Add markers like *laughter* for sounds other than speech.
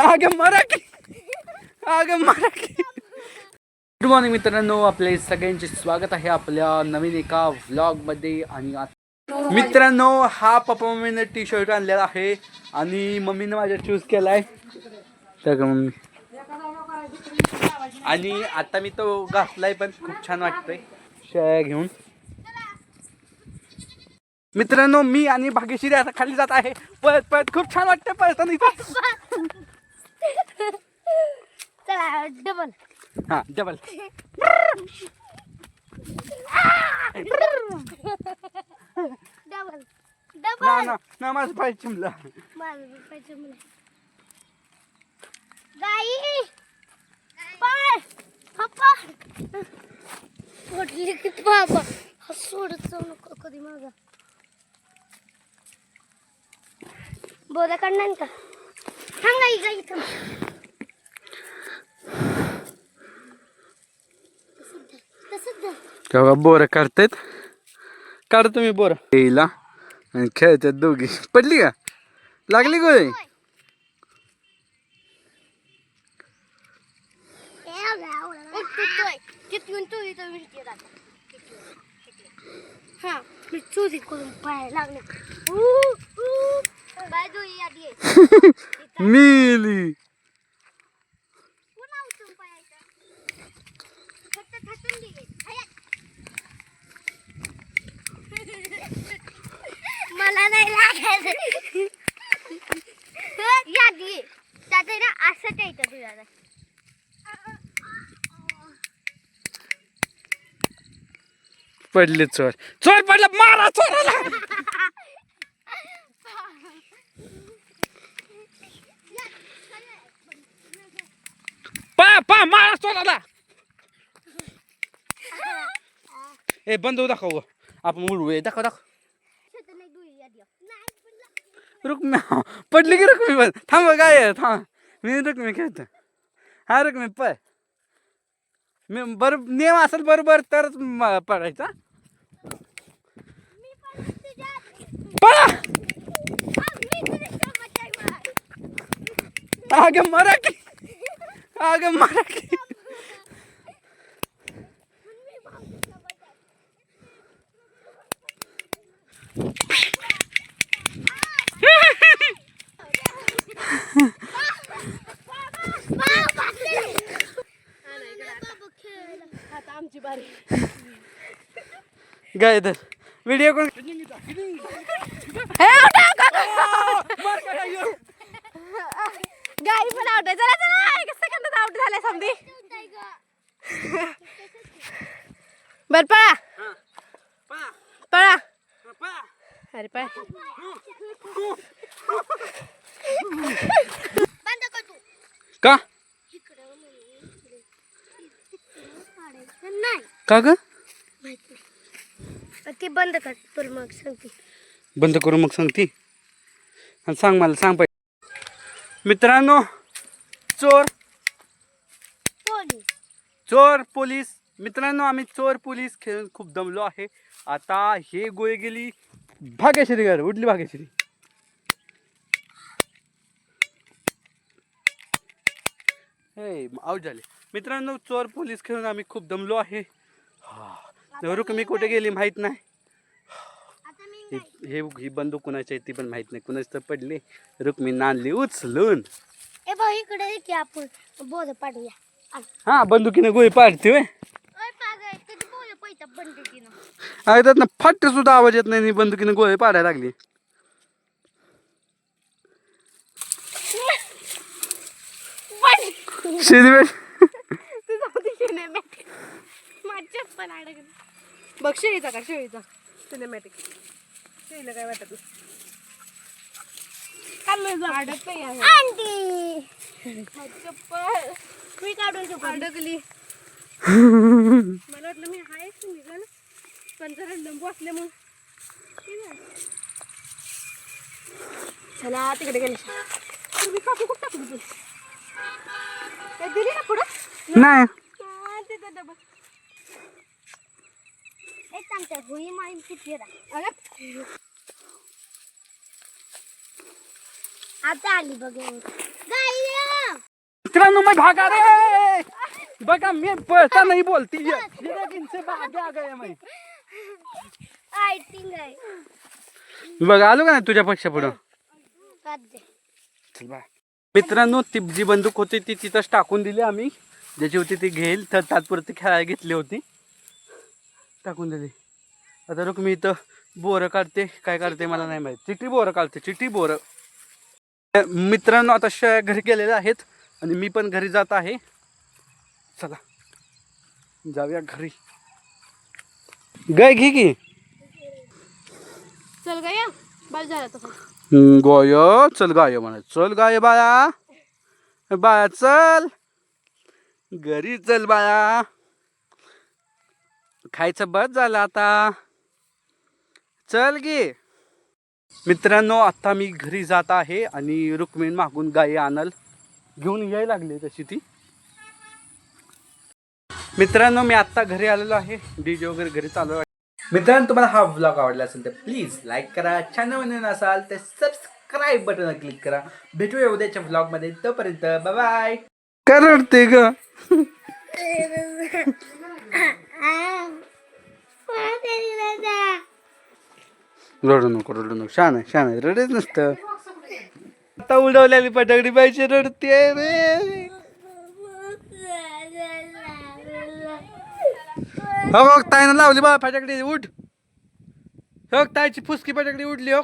आग मराठी. आग Marathi. Good morning मित्रांनो आपले सगळ्यांचे स्वागत आहे आपल्या नवीन एका व्लॉगमध्ये आणि मित्रांनो हा पप्पा मम्मीने टी शर्ट आणलेला आहे आणि मम्मीने माझ्या चूज केलाय. तर मम्मी आणि आता मी तो घातलाय पण खूप छान वाटतंय. शेळ्या घेऊन. मित्रांनो मी आणि भाग्यश्री आता खाली जात आहे. पळत पळत. खूप छान वाटतं पळताना चला डबल हा डबल डबल ना डबल ना ना माझं पाय चिमला. माझं पाहिजे मला गाई! पाय! पप्पा म्हटली की बाबा हा सोडत जाऊ नको कधी माझा. बोला काढणार का? थांब तेव्हा बोर काढतायत काढ तुम्ही बोर येईला आणि खेळतात दोघी पडली का लागली गोळी इथं हा मी चोरी करून पाहायला लागले. मिली. मला नाही लागायचं या घे त्यात आहे ना असं येतं तुझ्या पडले चोर. चोर पडला मारा चोराला. *laughs* पा पा मारा चोराला ए बंद होऊ दाखव आपण उडवू ए, दाखव दाखव. रुक्मी पडली की रुक्मी पण थांब काय थांब. मी रुक्मी खेळतो. हा रुक्मी पळ. मी बर नियम असेल बरोबर तरच पडायचा पळा. मराठी अगं मराठी आता आमची बारी गाय तर व्हिडिओ कोण गाडी पण आउट आहे चला चला एक सेकंदात आउट झाल्या समधी बर पळा. पळा. अरे पळ. बंद कर तू. का? का ग. ती बंद कर तुला मग सांगते. बंद करू मग सांगती. आणि सांग मला सांग पाहिजे मित्रांनो चोर. पोलीस चोर पोलीस. मित्रांनो आम्ही चोर पोलीस खेळून खूप दमलो आहे. आता हे गोळी गेली भाग्यश्री घर उठली भाग्यश्री. हे आऊट झाले. मित्रांनो चोर पोलीस खेळून आम्ही खूप दमलो आहे. हा. रुक्मी कुठे गेली माहीत नाही? मी हे हे बंदूक कुणाची ती पण माहीत नाही. कुणाची तर पडली. रुक्मी नांदली उचलून. ए भाऊ इकडे ये की आपण. हा बंदुकीने गोळी पाडते होय ओय पागल कधी बोल पैसा बंदुकीनं अरे त्यातनं फट सुद्धा आवाज येत नाही बंदुकीने गोळी पाडायला लागली. बघ शेळीचा का शेळीचा? सिनेमॅटिक शेळीला काय वाटत? अडकत चप्पल मी काढून? अडकली. *laughs* मला वाटलं मी पण जरा लंबू असले मग चला तिकडे गेले. तुम्ही काकू कुठं टाकली तू? काय दिली ना पुढं? नाही. हा, तिथं डबा. एक आमच्या भुई माळी किती आता आली बघ मित्रांनो मैं भागा रे. बघा मी पळता नाही बोलती. ये देख इनसे भागे आ गए मैं आय थिंक आहे *laughs* बघ आलो का नाही तुझ्या पक्षा पुढं? मित्रांनो ती जी बंदूक होती ती तिथंच टाकून दिली आम्ही. ज्याची होती ती घेईल. तर तात्पुरती खेळायला घेतली होती. टाकून दिली. आता लोक मी इथं बोरं काढते. काय काढते मला नाही माहीत. चिठी बोरं काढते. चिठी बोरं. मित्रांनो आता श घरी गेलेले आहेत. आणि मी पण घरी जात आहे. चला. जाऊया घरी. गाय घे की. चल गा या बस झालं तसं हम्म, गोय चल गाय म्हणा. चल गाय बाळा. बाळा चल. घरी चल बाळा. खायचं बस झालं आता. चल गे. मित्रांनो आता मी घरी जात आहे आणि रुक्मिण मागून गाय आणाल. घेऊन यायला लागली तशी ती. मित्रांनो मी आत्ता घरी आलेलो आहे. डीजे वगैरे घरी चालू आहे. मित्रांनो तुम्हाला हा व्लॉग आवडला असेल तर प्लीज लाईक करा. चॅनल असाल तर सबस्क्राईब बटन क्लिक करा. भेटूया उद्याच्या व्लॉगमध्ये. तोपर्यंत बाय करते ग. रडू नको रडू नको. छान आहे छान आहे. रडत नसतं. आता उडवलेली पटगडी पाहिजे रडते रे. हो हो ताईनं लावली बा फटाकडी उठ. हो ताईची फुसकी फटाकडी उडली हो.